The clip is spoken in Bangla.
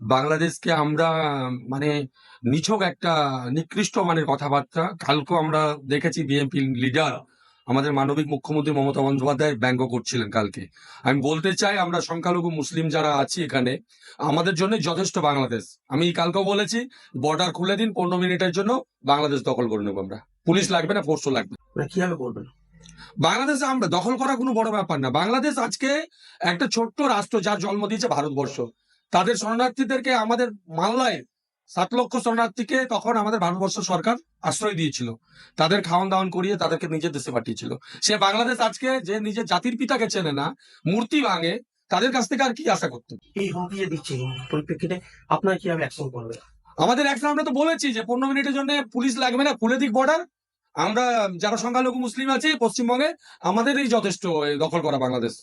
বাংলাদেশকে আমরা মানে নিছক একটা নিকৃষ্ট মানের কথাবার্তা। কালকেও আমরা দেখেছি বিএনপি লিডার আমাদের মানবিক মুখ্যমন্ত্রী মমতা বন্দ্যোপাধ্যায় ব্যঙ্গ করছিলেন কালকে। আমি বলতে চাই আমরা সংখ্যালঘু মুসলিম যারা আছি এখানে আমাদের জন্য যথেষ্ট বাংলাদেশ। আমি কালকেও বলেছি বর্ডার খুলে দিন পনেরো মিনিটের জন্য বাংলাদেশ দখল করে নেব আমরা। পুলিশ লাগবে না ফোর্সও লাগবে। মানে কীভাবে করবেন? বাংলাদেশে আমরা দখল করা কোনো বড় ব্যাপার না। বাংলাদেশ আজকে একটা ছোট্ট রাষ্ট্র যার জন্ম দিয়েছে ভারতবর্ষ। তাদের শরণার্থীদেরকে আমাদের মাল্লায় সাত লক্ষ শরণার্থীকে তখন আমাদের ভারতবর্ষ সরকার আশ্রয় দিয়েছিল। তাদের খাওয়ান দাওয়ান করিয়ে তাদেরকে নিজের দেশে পাঠিয়েছিল। সে বাংলাদেশ আজকে যে নিজের জাতির পিতাকে চেনে না মূর্তি ভাঙে তাদের কাছ থেকে আর কি আশা করতে? এই হুমকি যে দিচ্ছে পরিপ্রেক্ষিতে আপনারা কীভাবে অ্যাকশন করবেন? আমাদের এখন আমরা তো বলেছি যে পনেরো মিনিটের জন্য পুলিশ লাগবে না খুলে দিক বর্ডার আমরা যারা সংখ্যালঘু মুসলিম আছে পশ্চিমবঙ্গে আমাদেরই যথেষ্ট দখল করা বাংলাদেশ।